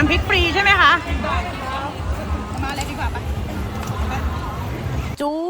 น้ำพริกฟรีใช่ไหมคะ มาเลยดีกว่าปะจูน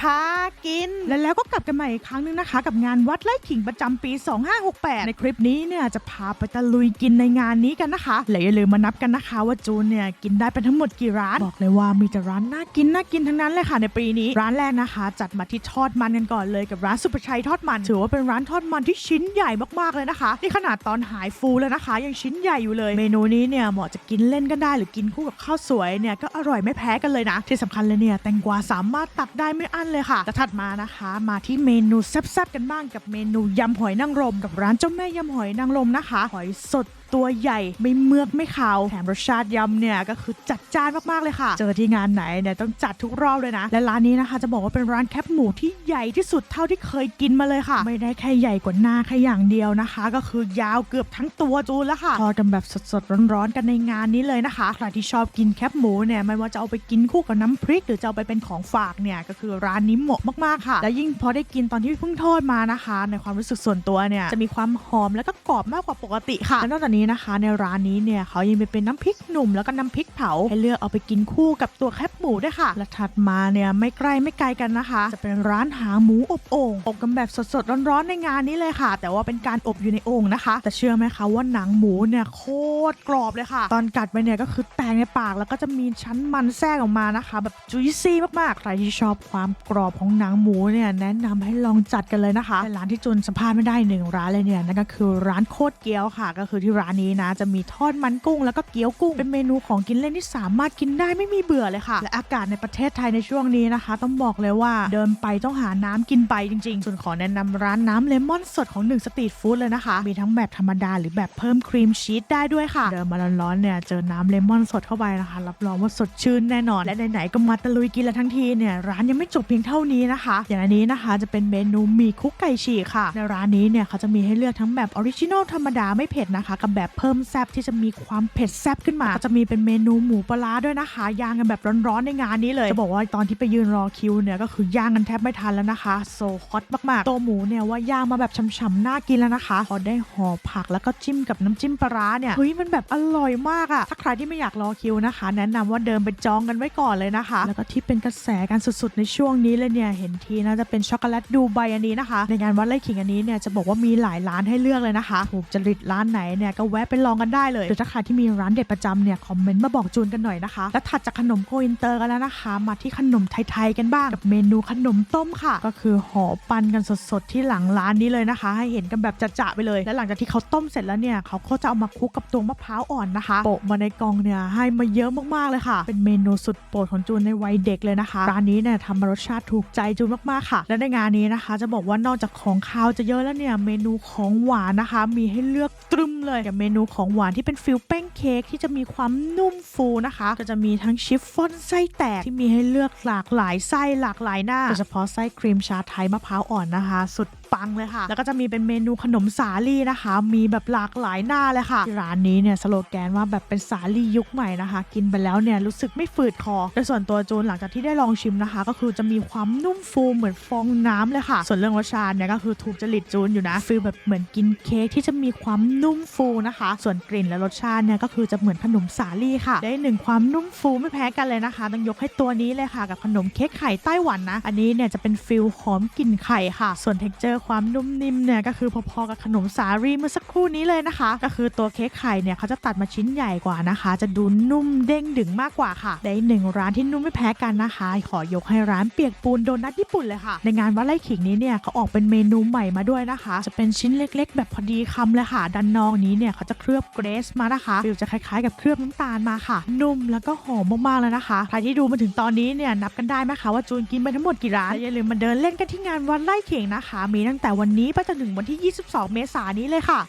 พากิน และแล้วก็กลับกันใหม่อีกครั้งหนึงนะคะ กับงานวัดไร่ขิงประจำปี 2568 ในคลิปนี้เนี่ยจะพาไปตะลุยกินในงานนี้กันนะคะและอย่าลืมมานับกันนะคะ ว่าจูนเนี่ยกินได้ไปทั้งหมดกี่ร้าน บอกเลยว่ามีแต่ร้านน่ากินน่ากินทั้งนั้นเลยค่ะในปีนี้ ร้านแรกนะคะ จัดมาที่ทอดมันกันก่อนเลยกับร้านสุประชัยทอดมันถือว่าเป็นร้านทอดมันที่ชิ้นใหญ่มากๆเลยนะคะนี่ขนาดตอนหายฟูแล้วนะคะ ยังชิ้นใหญ่อยู่เลย เมนูนี้เนี่ยเหมาะจะกินเล่นก็ได้ หรือกินคู่กับข้าวสวยเนี่ยก็อร่อยไม่แพ้กันเลยนะ ที่สำคัญเลยเนี่ยแตงกวาสามารถตักได้ไม่อั้นเลยค่ะแต่ถัดมานะคะ มาที่เมนูแซ่บๆกันบ้างกับเมนูยำหอยนางรมกับร้านเจ้าแม่ยำหอยนางรมนะคะ หอยสด ตัวใหญ่ไม่เมือกไม่ขาวแถมรสชาติยำเนี่ยก็คือจัดจ้านมากๆเลยค่ะ เจอที่งานไหนเนี่ยต้องจัดทุกรอบเลยนะ และร้านนี้นะคะ จะบอกว่าเป็นร้านแคบหมูที่ใหญ่ที่สุดเท่าที่เคยกินมาเลยค่ะ ไม่ได้แค่ใหญ่กว่าหน้าแค่อย่างเดียวนะคะ ก็คือยาวเกือบทั้งตัวจูนแล้วค่ะทอดกันแบบสดๆร้อนๆกันในงานนี้เลยนะคะใครที่ชอบกินแคบหมูเนี่ยไม่ว่าจะเอาไปกินคู่กับน้ำพริก หรือจะเอาไปเป็นของฝากเนี่ยก็คือร้านนี้เหมาะมากๆค่ะ และยิ่งพอได้กินตอนที่เพิ่งทอดมานะคะ ในความรู้สึกส่วนตัวเนี่ยจะมีความหอมแล้วก็กรอบมากกว่าปกติค่ะและนอกจากนี้นะคะ ในร้านนี้เนี่ยเขายังมีเป็นน้ำพริกหนุ่มแล้วก็น้ำพริกเผาให้เลือกเอาไปกินคู่กับตัวแคบหมูด้วยค่ะและถัดมาเนี่ยไม่ใกล้ไม่ไกลกันนะคะ จะเป็นร้านหางหมูอบโอ่งอบกันแบบสดๆร้อนๆในงานนี้เลยค่ะ แต่ว่าเป็นการอบอยู่ในโอ่งนะคะ แต่เชื่อไหมคะว่าหนังหมูเนี่ยโคตรกรอบเลยค่ะ ตอนกัดไปเนี่ยก็คือแตงในปากแล้วก็จะมีชั้นมันแทรกออกมานะคะ แบบจุยซี่มากๆใครที่ชอบความกรอบของหนังหมูเนี่ยแนะนำให้ลองจัดกันเลยนะคะแต่ร้านที่จุนสัมภาษณ์ไม่ได้หนึ่งร้านเลยเนี่ยนั่นก็คือร้านโคตรเกี๊ยวค่ะ ก็คือที่ร้านนี้นะ จะมีทอดมันกุ้งแล้วก็เกี๊ยวกุ้ง เป็นเมนูของกินเล่นที่สามารถกินได้ไม่มีเบื่อเลยค่ะ และอากาศในประเทศไทยในช่วงนี้นะคะ ต้องบอกเลยว่าเดินไปต้องหาน้ำกินไปจริงๆ ส่วนขอแนะนำร้านน้ำเลมอนสดของหนึ่งสตรีทฟู้ดเลยนะคะ มีทั้งแบบธรรมดาหรือแบบเพิ่มครีมชีสได้ด้วยค่ะ เดินมาร้อนๆเนี่ยเจอน้ำเลมอนสดเข้าไปนะคะ รับรองว่าสดชื่นแน่นอน และไหนๆก็มาตะลุยกินแล้วทั้งทีเนี่ยร้านยังไม่จบเพียงเท่านี้นะคะ อย่างนี้นะคะจะเป็นเมนูมีคุกไก่ฉีกค่ะ ในร้านนี้เนี่ยเขาจะมีให้เลือกทั้งแบบออริจินอลธรรมดาไม่เผ็ดนะคะกับแบบเพิ่มแซบที่จะมีความเผ็ดแซบขึ้นมาก็จะมีเป็นเมนูหมูปลาร้าด้วยนะคะย่างกันแบบร้อนๆในงานนี้เลย จะบอกว่าตอนที่ไปยืนรอคิวเนี่ยก็คือย่างกันแทบไม่ทันแล้วนะคะ โซฮอตมากๆ ตัวหมูเนี่ยว่าย่างมาแบบฉ่ำๆน่ากินแล้วนะคะพอได้ห่อผักแล้วก็จิ้มกับน้ำจิ้มปลาร้าเนี่ยเฮ้ยมันแบบอร่อยมากอะถ้าใครที่ไม่อยากรอคิวนะคะ แนะนำว่าเดินไปจองกันไว้ก่อนเลยนะคะ แล้วก็ที่เป็นกระแสกันสุดๆในช่วงนี้เลยเนี่ยเห็นทีน่าจะเป็นช็อกโกแลตดูไบอันนี้นะคะ ในงานวัดไร่ขิงอันนี้เนี่ยจะบอกว่ามีหลายร้านให้เลือกเลยนะคะ ถูกจริตร้านไหนเนี่ยก็แวะไปลองกันได้เลยหรือถ้าใครที่มีร้านเด็ดประจำเนี่ยคอมเมนต์มาบอกจูนกันหน่อยนะคะ และถัดจากขนมโกอินเตอร์กันแล้วนะคะ มาที่ขนมไทยๆกันบ้างกับเมนูขนมต้มค่ะ ก็คือห่อปันกันสดๆที่หลังร้านนี้เลยนะคะ ให้เห็นกันแบบจะๆไปเลย และหลังจากที่เขาต้มเสร็จแล้วเนี่ยเขาก็จะเอามาคลุกกับตัวมะพร้าวอ่อนนะคะโปะมาในกองเนี่ยให้มาเยอะมากๆเลยค่ะ เป็นเมนูสุดโปรดของจูนในวัยเด็กเลยนะคะร้านนี้เนี่ยทำมารสชาติถูกใจจูนมากๆค่ะ และในงานนี้นะคะ จะบอกว่านอกจากของคาวจะเยอะแล้วเนี่ยเมนูของหวานนะคะ มีให้เลือกตรึมเลยกับเมนูของหวานที่เป็นฟิลแป้งเค้กที่จะมีความนุ่มฟูนะคะ ก็จะมีทั้งชิฟฟ่อนไส้แตกที่มีให้เลือกหลากหลายไส้หลากหลายหน้าโดยเฉพาะไส้ครีมชาไทยมะพร้าวอ่อนนะคะ สุด ปังเลยค่ะ แล้วก็จะมีเป็นเมนูขนมสาลี่นะคะ มีแบบหลากหลายหน้าเลยค่ะ ร้านนี้เนี่ยสโลแกนว่าแบบเป็นสาลี่ยุคใหม่นะคะ กินไปแล้วเนี่ยรู้สึกไม่ฝืดคอโดยส่วนตัวจูนหลังจากที่ได้ลองชิมนะคะ ก็คือจะมีความนุ่มฟูเหมือนฟองน้ำเลยค่ะ ส่วนเรื่องรสชาติเนี่ยก็คือถูกจริตจูนอยู่นะฟีลแบบเหมือนกินเค้กที่จะมีความนุ่มฟูนะคะ ส่วนกลิ่นและรสชาติเนี่ยก็คือจะเหมือนขนมสาลี่ค่ะ ได้หนึ่งความนุ่มฟูไม่แพ้กันเลยนะคะ ต้องยกให้ตัวนี้เลยค่ะ กับขนมเค้กไข่ไต้หวันนะ อันนี้เนี่ยจะเป็นฟิลหอมกลิ่นไข่ค่ะ ส่วนเท็กเจอร์ความนุ่มนิ่มเนี่ยก็คือพอๆกับขนมสาลี่เมื่อสักครู่นี้เลยนะคะ ก็คือตัวเค้กไข่เนี่ยเขาจะตัดมาชิ้นใหญ่กว่านะคะ จะดูนุ่มเด้งดึงมากกว่าค่ะ ได้หนึ่งร้านที่นุ่มไม่แพ้กันนะคะ ขอยกให้ร้านเปียกปูนโดนัทญี่ปุ่นเลยค่ะ ในงานวัดไร่ขิงนี้เนี่ยเขาออกเป็นเมนูใหม่มาด้วยนะคะ จะเป็นชิ้นเล็ก ๆ แบบพอดีคำเลยค่ะด้านนอกนี้เนี่ยเขาจะเคลือบเกรสมานะคะฟิลจะคล้ายๆ กับเคลือบน้ำตาลมาค่ะ นุ่มแล้วก็หอมมากๆเลยนะคะใครที่ดูมาถึงตอนนี้เนี่ยนับกันได้ไหมคะว่าจูนกินไปทั้งหมดกี่ร้านอย่าลืมมาเดินเล่นกันที่งานวัดไร่ขิงนะคะมีตั้งแต่วันนี้ไปจนถึงวันที่ 22 เมษายนนี้เลยค่ะ